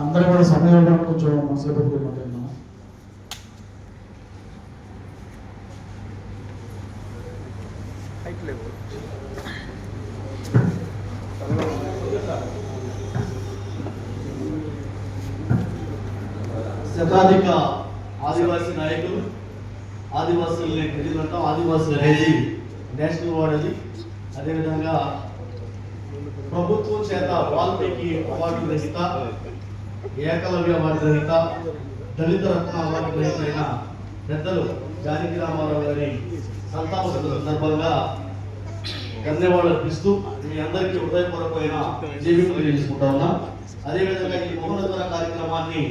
అందరూ కూడా సమయం కొంచెం మనసులో శతాధిక ఆదివాసీ నాయకులు ఆదివాసుల్ని ప్రజలంటాం ఆదివాసులు అనేది నేషనల్ అవార్డు అది అదేవిధంగా ప్రభుత్వం చేత వాల్మీకి అవార్డు గ్రహీత ఏకలవ్య అవార్డు గ్రహీత దళిత రత్న అవార్డు గ్రహీత అయిన పెద్దలు జానకి రామారావు గారి సంతాప సందర్భంగా ధన్యవాదాలు అర్పిస్తూ మీ అందరికీ హృదయపూర్వకమైన జీవితం తెలియజేసుకుంటా ఉన్నా. అదేవిధంగా ఈ మహోన్నతర కార్యక్రమాన్ని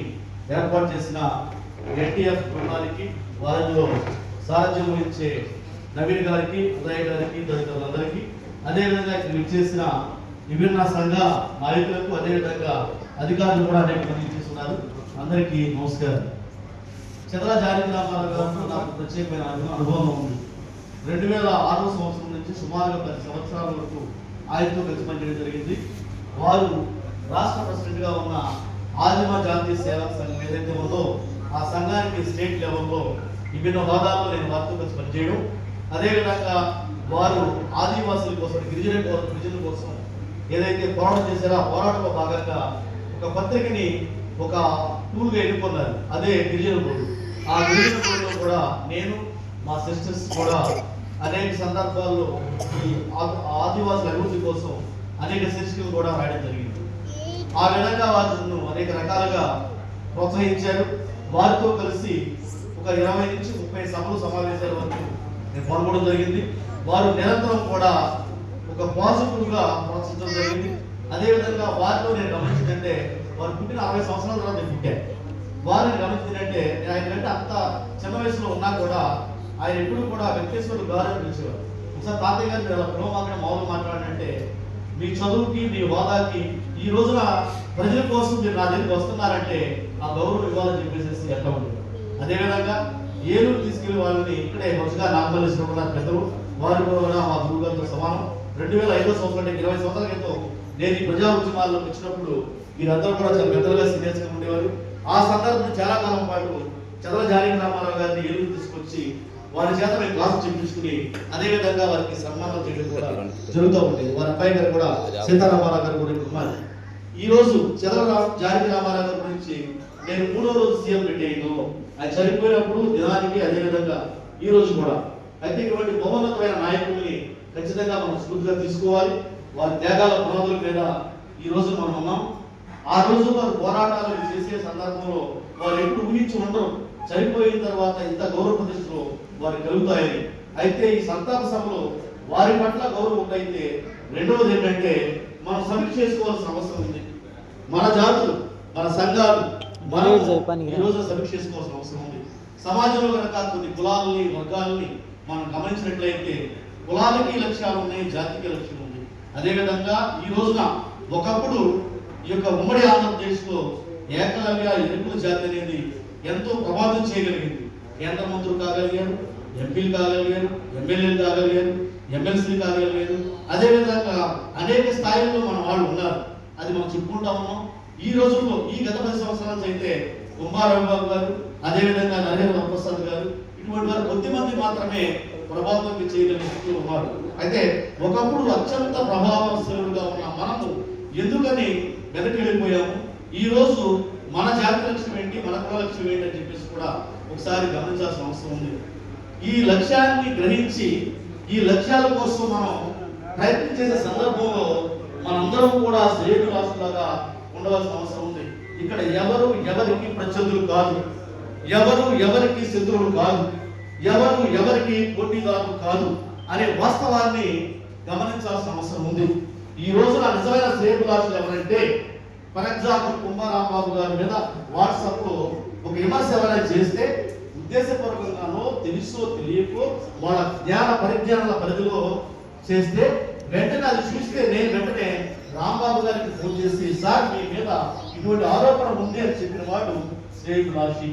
ఏర్పాటు చేసిన ఎన్టీఎఫ్ బృందానికి వారిలో సారథ్యం వహించే నవీన్ గారికి ఉదయ్ గారికి తదితరులందరికీ అదేవిధంగా ఇక్కడ విచ్చేసిన విభిన్న సంఘ నాయకులకు అదేవిధంగా అధికారులు కూడా అనేక మంది చేస్తున్నారు అందరికీ నమస్కారం. చంద్ర జానకి రామారావు నాకు ప్రత్యేకమైన అనుభవం ఉంది. రెండు వేల ఆరో సంవత్సరం నుంచి సుమారుగా పది సంవత్సరాల వరకు ఆయనతో కలిసి పనిచేయడం జరిగింది. వారు రాష్ట్ర ప్రెసిడెంట్గా ఉన్న ఆదిమ జాతీయ సేవా సంఘం ఏదైతే ఉందో ఆ సంఘానికి స్టేట్ లెవెల్లో విభిన్న హోదాల్లో నేను వారితో కలిసి పనిచేయడం. అదేవిధంగా వారు ఆదివాసుల కోసం గిరిజన కోసం గిరిజనుల కోసం ఏదైతే పోరాటం చేశారో ఆ పోరాటంలో భాగంగా ఒక పత్రికని ఒక టూల్గా ఎన్నుకున్నారు. అదే గిరిజన బోర్డు ఆ గిరిజన బోర్డులో కూడా నేను మా సిస్టర్స్ కూడా అనేక సందర్భాల్లో ఈ ఆదివాసుల అభివృద్ధి కోసం అనేక శీర్షికలు కూడా రాయడం జరిగింది. ఆ విధంగా వారిను అనేక రకాలుగా ప్రోత్సహించారు. వారితో కలిసి ఒక ఇరవై నుంచి ముప్పై సభలు సమావేశాల వరకు నేను పాల్గొనడం జరిగింది. వారు నిరంతరం కూడా ఒక పాజిటివ్గా ప్రోత్సహించడం జరిగింది. అదేవిధంగా వారిలో నేను గమనించిందంటే వారు పుట్టిన అరవై సంవత్సరాల తర్వాత నేను పుట్టాను. వారిని గమనించిందంటే నేను ఆయన కంటే అంత చిన్న వయసులో ఉన్నా కూడా ఆయన ఎప్పుడు కూడా వెంకటేశ్వరుడు గారు అని పిలిచేవారు. ఒకసారి తాతయ్య గారు మీరు అలా పిలవమాకనే మామూలు మాట్లాడంటే మీ చదువుకి మీ హోదాకి ఈ రోజున ప్రజల కోసం మీరు నా దగ్గరికి వస్తున్నారంటే ఆ గౌరవం ఇవ్వాలని చెప్పేసి ఎట్లా ఉంటుంది అదేవిధంగా ఏలూరు తీసుకెళ్ళి వాళ్ళని ఇక్కడే వరుసగా నాగమల్లేశ్వర పెద్దలు. వారు కూడా మా గురువు సమానం. రెండు వేల ఐదో సంవత్సరం అంటే ఇరవై సంవత్సరాల క్రితం నేను ఈ ప్రజా ఉద్యమాల్లోకి వచ్చినప్పుడు వీరందరూ కూడా చాలా పెద్దలుగా సీనియర్స్ ఉండేవారు. ఆ సందర్భంలో చాలా కాలం పాటు చదల జానకి రామారావు గారిని ఎదురు తీసుకొచ్చి వారి చేత మేము క్లాసు చెప్పించుకుని అదే విధంగా వారికి సన్మానం చేయడం కూడా జరుగుతూ ఉండేది. వారి అబ్బాయి గారు కూడా సీతారామారావు గారు కూడా కుమార్ ఈ రోజు చంద్రరావు జానకి రామారావు గారి గురించి నేను మూడో రోజు సీఎం పెట్టేయను అది చనిపోయినప్పుడు దినానికి అదే విధంగా ఈ రోజు కూడా అయితే ఇటువంటి మహోన్నతమైన నాయకుల్ని ఖచ్చితంగా మనం స్ఫూర్తిగా తీసుకోవాలి. వారి త్యాగాల పునాదుల మీద ఈ రోజు మనం ఉన్నాం. ఆ రోజు వారు పోరాటాలు చేసే సందర్భంలో వారు ఎప్పుడు ఊహించి ఉండరు. చనిపోయిన తర్వాత ఇంత గౌరవ ప్రతిష్టలు వారికి కలుగుతాయని. అయితే ఈ సంతాప సభలో వారి పట్ల గౌరవం ఉందైతే రెండవది ఏంటంటే మనం సమీక్ష చేసుకోవాల్సిన అవసరం ఉంది. మన జాతులు మన సంఘాలు మనం ఈ రోజు సమీక్ష చేసుకోవాల్సిన అవసరం ఉంది. సమాజంలో కనుక కొన్ని కులాలని వర్గాలని మనం గమనించినట్లయితే కులాలకి లక్ష్యాలు ఉన్నాయి జాతికి లక్ష్యం ఉంది. అదేవిధంగా ఈ రోజున ఒకప్పుడు ఈ యొక్క ఉమ్మడి ఆంధ్రప్రదేశ్లో ఏకలవ్య ఎరుకుల జాతి అనేది ఎంతో ప్రభావితం చేయగలిగింది. కేంద్ర మంత్రులు కాగలిగారు ఎంపీలు కాగలిగారు ఎమ్మెల్యేలు కాగలిగారు ఎమ్మెల్సీలు కాగలిగారు. అదేవిధంగా అనేక స్థాయిల్లో మన వాళ్ళు ఉన్నారు. అది మనం చెప్పుకుంటా ఉన్నాం. ఈ రోజుల్లో ఈ గత పది సంవత్సరాల నుంచి అయితే కుమారరావు గారు అదేవిధంగా నరేంద్ర వరప్రసాద్ గారు ఇటువంటి వారు కొద్ది మంది మాత్రమే ప్రభావితం చేయగలిగిన వ్యక్తులు ఉన్నారు అయితే ఒకప్పుడు అత్యంత ప్రభావశీలుగా ఉన్న మనము ఎందుకని వెనక్కి వెళ్ళిపోయాము ఈ రోజు మన జాతి లక్ష్యం ఏంటి? మన కుల లక్ష్యం ఏంటి అని చెప్పేసి కూడా ఒకసారి గమనించాల్సిన అవసరం ఉంది. ఈ లక్ష్యాన్ని గ్రహించి ఈ లక్ష్యాల కోసం మనం ప్రయత్నం చేసే సందర్భంలో మనందరం కూడా శ్రేణు ఉండవలసిన అవసరం ఉంది. ఇక్కడ ఎవరు ఎవరికి ప్రత్యర్థులు కాదు. ఎవరు ఎవరికి శత్రువులు కాదు ఎవరు ఎవరికి పోటీదారులు కాదు అనే వాస్తవాన్ని గమనించాల్సిన అవసరం ఉంది. ఈ రోజున నిజమైన శ్రేణులాసులు ఎవరంటే ఫర్ ఎగ్జాంపుల్ కుమారాంబాబు గారి మీద వాట్సాప్లో ఒక విమర్శ ఎవరైనా చేస్తే ఉద్దేశపూర్వకంగానో తెలుసో తెలియకో వాళ్ళ జ్ఞాన పరిజ్ఞానాల పరిధిలో చేస్తే వెంటనే అది చూస్తే నేను వెంటనే రాంబాబు గారికి ఫోన్ చేసి సార్ మీ మీద ఇటువంటి ఆరోపణ ఉంది అని చెప్పిన వాడు శ్రేయుడు రాశి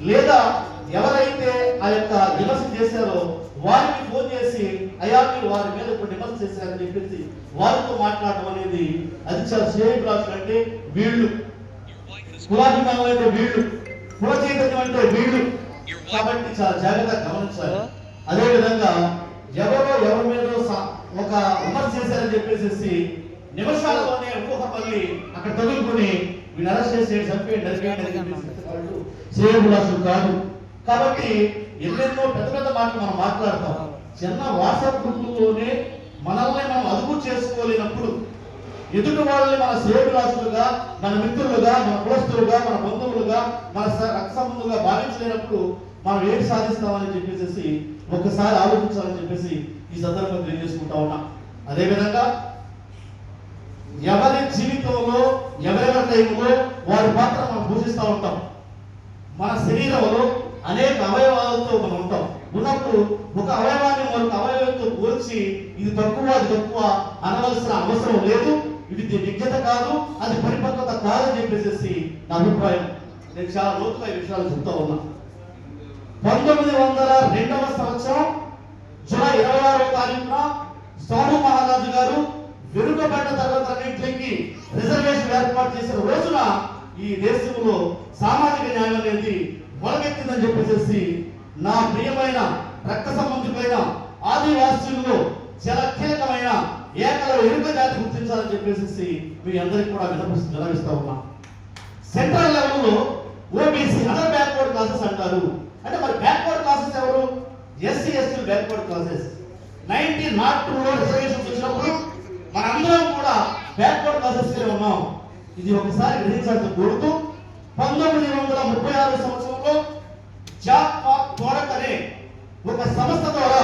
లేదా ఎవరైతే ఆ యొక్క విమర్శ చేశారో వారికి ఫోన్ చేసి అయ్యా మీరు వారి మీద ఇప్పుడు విమర్శ చేశారని చెప్పేసి వారితో మాట్లాడడం అనేది అది చాలా సేఫ్ అంటే వీళ్ళు. కులాభిమానం అంటే వీళ్ళు. కుల చైతన్యం అంటే వీళ్ళు. కాబట్టి చాలా జాగ్రత్తగా గమనించాలి. అదే విధంగా ఎవరో ఎవరి మీద ఒక విమర్శ చేశారని చెప్పేసి నిమిషాలలోనే ఒక్కొక్క పల్లి అక్కడ తగులుకుని వీళ్ళు అరెస్ట్ చేసి చంపేయండి నరికేయండి వాళ్ళు కాదు. కాబట్టి ఎన్నెన్నో పెద్ద పెద్ద మాటలు మనం మాట్లాడతాం. చిన్న వాట్సాప్ గ్రూపుల్లోనే మనల్ని మనం అదుపు చేసుకోలేనప్పుడు ఎదుటి వాళ్ళని మన శ్రేయభిలాషులుగా మన మిత్రులుగా మన కులస్తులుగా మన బంధువులుగా మన రక్త సంబంధులుగా భావించలేనప్పుడు మనం ఏమి సాధిస్తామని చెప్పేసి ఒక్కసారి ఆలోచించాలని చెప్పేసి ఈ సందర్భంగా తెలియజేసుకుంటా ఉన్నా. అదేవిధంగా ఎవరి జీవితంలో ఎవరెవరి టైంలో వారి పాత్ర మనం పూజిస్తూ ఉంటాం. మన శరీరంలో అనేక అవయవాలతో మనం ఉంటాం. ఉన్నప్పుడు ఒక అవయవాన్ని మరొక అవయవంతో పోల్చి ఇది తక్కువ అది తక్కువ అనవలసిన అవసరం లేదు. ఇది విజ్ఞత కాదు అది పరిపక్వత కాదని చెప్పేసి నా అభిప్రాయం. నేను చాలా లోతుగా ఈ విషయాలు చెప్తా ఉన్నా. పంతొమ్మిది వందల రెండవ సంవత్సరం జూలై ఇరవై ఆరో తారీఖున సోము మహారాజు గారు వెనుకబడ్డ తరగతులన్నింటికి రిజర్వేషన్ ఏర్పాటు చేసిన రోజున ఈ దేశంలో సామాజిక న్యాయం అనేది మొలకెత్తిందని చెప్పేసి నా ప్రియమైన రక్త సంబంధికులైన ఆదివాసీల్లో చాలా కీలకమైన ఏకల ఎరుక జాతి గుర్తించాలని చెప్పేసి మీ అందరికి కూడా వినపిస్తూ వినవిస్తా ఉన్నా. సెంట్రల్ లెవెల్లో ఓబీసీ అదర్ బ్యాక్వర్డ్ క్లాసెస్ అంటారు. అంటే మరి బ్యాక్వర్డ్ క్లాసెస్ ఎవరు? SC ST backward classes nineteen nought two లో రిజర్వేషన్స్ వచ్చినప్పుడు మనందరం కూడా బ్యాక్వర్డ్ క్లాసెస్ ఉన్నాం. ఇది ఒకసారి గ్రహించాల్సి కోరుతూ పంతొమ్మిది వందల ముప్పై ఆరు సంవత్సరంలో జాక్ పాక్ ప్రోడక్ట్ అనే ఒక సంస్థ ద్వారా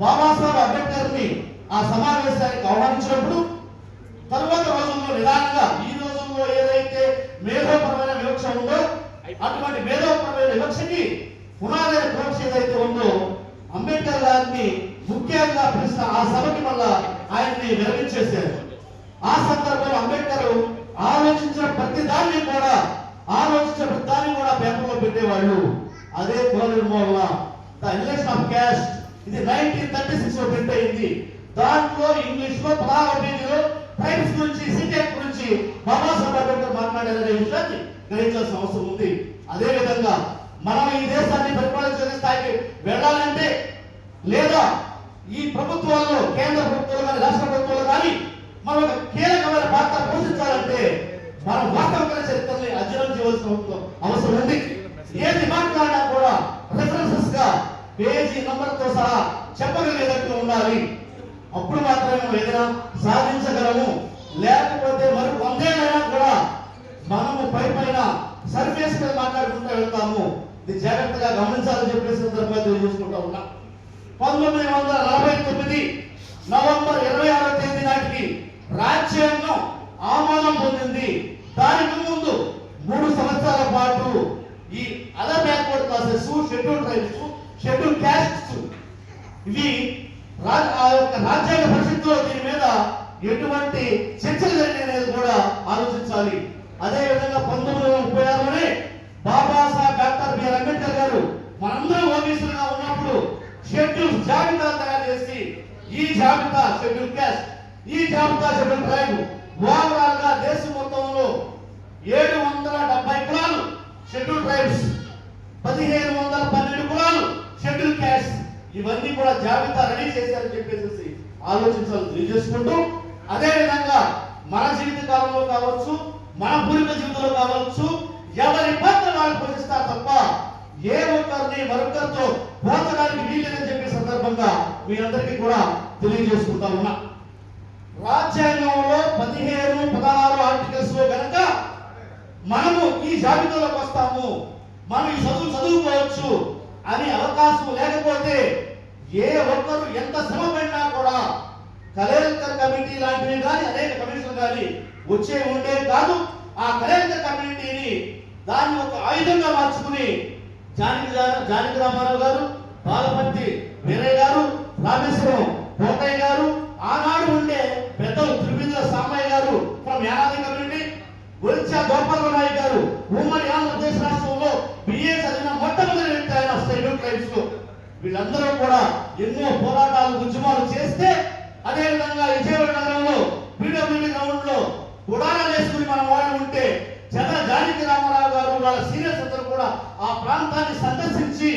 బాబాసాహెబ్ అంబేద్కర్ని ఆ సమావేశానికి ఆహ్వానించినప్పుడు తర్వాత రోజుల్లో నిదానంగా ఈ రోజుల్లో ఏదైతే మేధోపరమైన వివక్ష ఉందో అటువంటి మేధోపరమైన వివక్షకి పునాదైన వివక్ష ఏదైతే ఉందో అంబేద్కర్ గారిని ముఖ్యంగా పిలిచిన ఆ సభకి మళ్ళా ఆయన్ని విరమించేశారు ఆ సందర్భంలో అంబేద్కర్ ఆలోచించిన ప్రతి దాన్ని కూడా ఆలోచించిన ప్రతి దాన్ని కూడా పేపర్లో పెట్టేవాళ్ళు. అదే కుల నిర్మూలన ద ఎలిషన్ ఆఫ్ క్యాస్ట్ ఇది నైన్టీన్ థర్టీ సిక్స్లో ప్రింట్ అయింది. దాంట్లో ఇంగ్లీష్లో పదహారు పేజీలో ట్రైబ్స్ గురించి సిటెక్ గురించి బాబాసాహెబ్ అంబేద్కర్ మాట్లాడారనే విషయాన్ని గ్రహించాల్సిన అవసరం ఉంది. అదే విధంగా మనం ఈ దేశాన్ని పరిపాలించే స్థాయికి వెళ్ళాలంటే లేదా ఈ ప్రభుత్వాల్లో కేంద్ర ప్రభుత్వాలు కానీ రాష్ట్ర ప్రభుత్వాలు కానీ మనం ఒక కీలకమైన పాత్ర పోషించాలంటే మనం వాస్తవమైన చరిత్రని అధ్యయనం చేయవలసిన అవసరం ఉంది. ఏది మాట్లాడినా కూడా రెఫరెన్సెస్గా పేజీ నంబర్తో సహా చెప్పగలిగేటట్టు ఉండాలి. అప్పుడు మాత్రమే మనం ఏదైనా సాధించగలము. లేకపోతే మరి వందేళ్ళైనా కూడా మనము పై పైన సర్ఫేస్ మీద మాట్లాడుకుంటూ వెళ్తాము. ఇది జాగ్రత్తగా గమనించాలని చెప్పేసి సందర్భంగా తెలియజేసుకుంటా ఉన్నా. పంతొమ్మిది వందల నలభై తొమ్మిది నవంబర్ ఇరవై ఆరో తేదీ నాటికి రాజ్యాంగం ఆమోదం పొందింది. దానికి ముందు మూడు సంవత్సరాల పాటు ఈ other backward classes schedule tribes schedule castes ఇవి రా- ఆ యొక్క రాజ్యాంగ పరిస్థితుల్లో దీని మీద ఎటువంటి చర్చలు జరిగినది కూడా ఆలోచించాలి అదే విధంగా పంతొమ్మిది వందల ముప్పై ఆరులోనే బాబాసాహెబ్ డాక్టర్ బిఆర్ అంబేద్కర్ గారు మనందరం ఓబీసీలుగా ఉన్నప్పుడు షెడ్యూల్ జాబితా తయారు చేసి ఈ జాబితా షెడ్యూల్ క్యాస్ట్ ఈ షెడ్యూల్ ట్రైబ్ ఓవరాల్గా దేశం మొత్తంలో ఏడు వందల డెబ్బై కులాలు షెడ్యూల్ ట్రైబ్స్ పదిహేను వందల పన్నెండు కులాలు షెడ్యూల్ క్యాస్ట్ ఇవన్నీ కూడా జాబితా రెడీ చేశారని చెప్పేసి ఆలోచించాలని తెలియజేసుకుంటూ అదే విధంగా మన జీవిత కాలంలో కావచ్చు మన పూర్వ జీవితంలో కావచ్చు ఎవరి పాత్ర వాళ్ళు పోషిస్తారు తప్ప ఏ ఒక్కరిని మరొకరితో పోల్చడానికి వీలేదని చెప్పే సందర్భంగా మీ అందరికీ కూడా తెలియజేసుకుంటా ఉన్నా. రాజ్యాంగంలో పదిహేను పదహారు ఆర్టికల్స్లో కనుక మనము ఈ జాబితాలోకి వస్తాము మనం ఈ చదువు చదువుకోవచ్చు అని అవకాశం లేకపోతే ఏ ఒక్కరు ఎంత శ్రమ పడినా కూడా కలేకర్ కమిటీ లాంటివి కానీ అనేక కమిటీలు కానీ వచ్చే ఉండే కాదు. ఆ కలేకర్ కమిటీని దాన్ని ఒక ఆయుధంగా మార్చుకుని జానకి జానకి రామారావు గారు బాలపర్తి వీరయ్య గారు రామేశ్వరం కోటయ్య గారు ఆనాడు ఉండే పెద్దలు త్రివిధుల సామయ్య గారు ఫ్రమ్ యానాది కమ్యూనిటీ ఒరిస్సా గోపాల నాయక్ గారు ఉమ్మడి ఆంధ్రప్రదేశ్ రాష్ట్రంలో బిఏ చదివిన మొట్టమొదటి వ్యక్తి ఆయన షెడ్యూల్ ట్రైబ్స్లో వీళ్ళందరూ కూడా ఎన్నో పోరాటాలు ఉద్యమాలు చేస్తే అదే విధంగా విజయవాడ నగరంలో పీడబ్ల్యూడి గ్రౌండ్లో గుడారాలు వేసుకుని మన వాళ్ళు ఉంటే చంద్ర జానకి రామారావు గారు వాళ్ళ సీనియర్స్ అందరూ కూడా ఆ ప్రాంతాన్ని సందర్శించి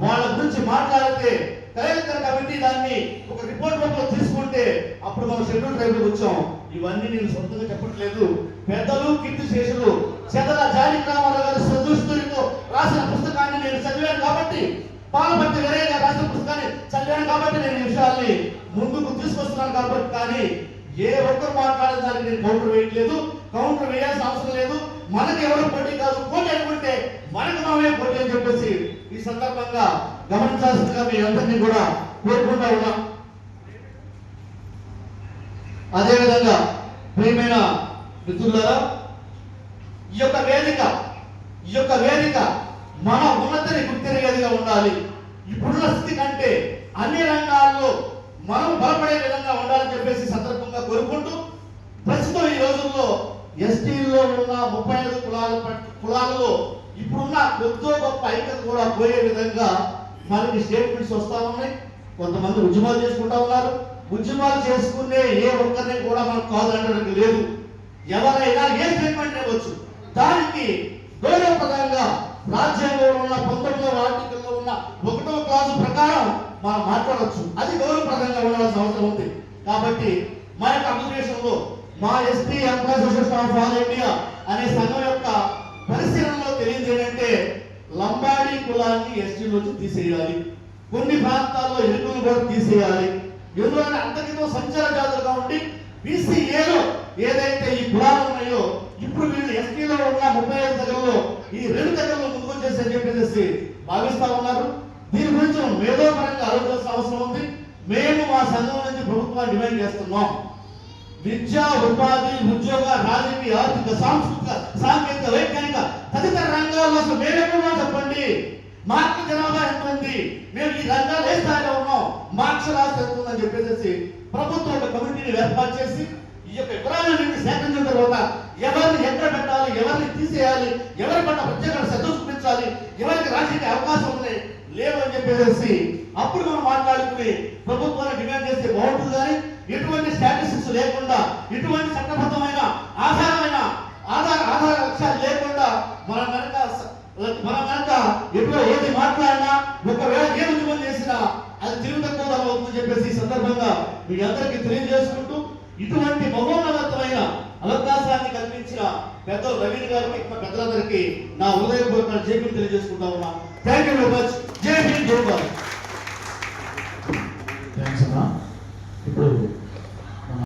వాళ్ళ గురించి మాట్లాడితే కలెక్టర్ కమిటీ దాన్ని ఒక రిపోర్ట్ రూపంలో తీసుకుంటే అప్పుడు మనం షెడ్యూల్ ట్రైబ్కి వచ్చాం. ఇవన్నీ నేను సొంతంగా చెప్పట్లేదు. పెద్దలు కీర్తి శేషులు చెదల జానకి రామారావు గారి సదుస్తుడితో రాసిన పుస్తకాన్ని నేను చదివాను కాబట్టి పాలపర్తి వీరయ్య గారు రాసిన పుస్తకాన్ని చదివాను కాబట్టి నేను ఈ విషయాల్ని ముందుకు తీసుకొస్తున్నాను కాబట్టి కానీ ఏ ఒక్కరు మాట్లాడిన దానికి నేను కౌంటర్ వేయట్లేదు. కౌంటర్ వేయాల్సిన అవసరం లేదు. మనకి ఎవరు పోటీ కాదు పోటీ అనుకుంటే మనకు మనమే పోటీ అని చెప్పేసి ఈ సందర్భంగా గమనించాల్సిందిగా మీ అందరినీ కూడా కోరుకుంటా ఉన్నాం. అదేవిధంగా ప్రియమైన మిత్రులారా ఈ యొక్క వేదిక ఈ యొక్క వేదిక మన ఉన్నతిని గుర్తిరిగేదిగా ఉండాలి. ఇప్పుడున్న స్థితి కంటే అన్ని రంగాల్లో మనం బలపడే విధంగా ఉండాలని చెప్పేసి సందర్భంగా కోరుకుంటూ ఎస్టీల్లో ఉన్న ముప్పై ఐదు కులాల కులాలలో ఇప్పుడున్న ఎంతో గొప్ప ఐక్యత కూడా పోయే విధంగా మనకి స్టేట్మెంట్స్ వస్తా ఉన్నాయి. కొంతమంది ఉద్యమాలు చేసుకుంటా ఉన్నారు. ఉద్యమాలు చేసుకునే ఏ ఒక్కరిని కూడా మనం కాదనడానికి లేదు. ఎవరైనా ఏ స్టేట్మెంట్ ఇవ్వచ్చు? దానికి గౌరవప్రదంగా రాజ్యాంగంలో ఉన్న పంతొమ్మిదవ ఆర్టికల్లో ఉన్న ఒకటో క్లాసు ప్రకారం మనం మాట్లాడవచ్చు. అది గౌరవప్రదంగా ఉండాల్సిన అవసరం ఉంది. కాబట్టి మా యొక్క అప్లికేషన్లో మా SP employees association of all India అనే సంఘం యొక్క పరిశీలనలో తెలియదు ఏంటంటే లంబాడీ కులాన్ని ఎస్టీలోంచి తీసేయాలి. కొన్ని ప్రాంతాల్లో ఎరుకులు కూడా తీసేయాలి. ఎందుకంటే అంతకితో సంచార జాతులుగా ఉండి బీసీఏలో ఏదైతే ఈ కులాలు ఉన్నాయో ఇప్పుడు వీళ్ళు ఎస్టీలో ఉన్న ముప్పై ఐదు దగ్గరలో ఈ రెండు దగ్గరలో ముందుకు చేసి అని చెప్పేసి భావిస్తా ఉన్నారు. దీని గురించి మేధోపరంగా ఆలోచించాల్సిన అవసరం ఉంది. మేము మా సంఘం నుంచి ప్రభుత్వాన్ని డిమాండ్ చేస్తున్నాం. విద్య ఉపాధి ఉద్యోగ రాజకీయ ఆర్థిక సాంస్కృతిక సాంకేతిక వైజ్ఞానిక తదితర రంగాల్లో అసలు మేమెక్కడో చెప్పండి. మార్పు జనాభా ఎంత ఉంది? మేము ఈ రంగాలు ఏ స్థాయిలో ఉన్నాం? మార్క్స్ ఎంత ఉందని చెప్పేసి ప్రభుత్వం యొక్క కమిటీని ఏర్పాటు చేసి ఈ యొక్క వివరాలన్నింటినీ సేకరించిన తర్వాత ఎవరిని ఎక్కడ పెట్టాలి ఎవరిని తీసేయాలి ఎవరి పట్ల ప్రత్యేక శ్రద్ధ చూపించాలి ఎవరికి రాజకీయ అవకాశం ఉంది లేవని చెప్పేసి అప్పుడు మనం మాట్లాడుకుని ప్రభుత్వాన్ని డిమాండ్ చేస్తే బాగుంటుంది కానీ ఎటువంటి స్టాటిస్టిక్స్ లేకుండా ఎటువంటి చట్టబద్ధమైన ఆధారమైన ఆధార ఆధార లక్ష్యాలు లేకుండా మనం కనుక మనం కనుక ఎప్పుడో ఏది మాట్లాడినా ఒకవేళ ఏ ఉద్యమం చేసినా అది తిరుగు తక్కువ అవుతుందని చెప్పేసి ఈ సందర్భంగా మీ అందరికీ తెలియజేసుకుంటూ ఇటువంటి మహోన్నతమైన అవకాశాన్ని కల్పించిన పెద్ద రవీణ్ గారు ఇక్కడ పెద్దలందరికీ నా హృదయపూర్వక జేపీని తెలియజేసుకుంటా ఉన్నా. థ్యాంక్ యూ వెరీ మచ్ జై హింద్ థ్యాంక్స్ అన్నా. ఇప్పుడు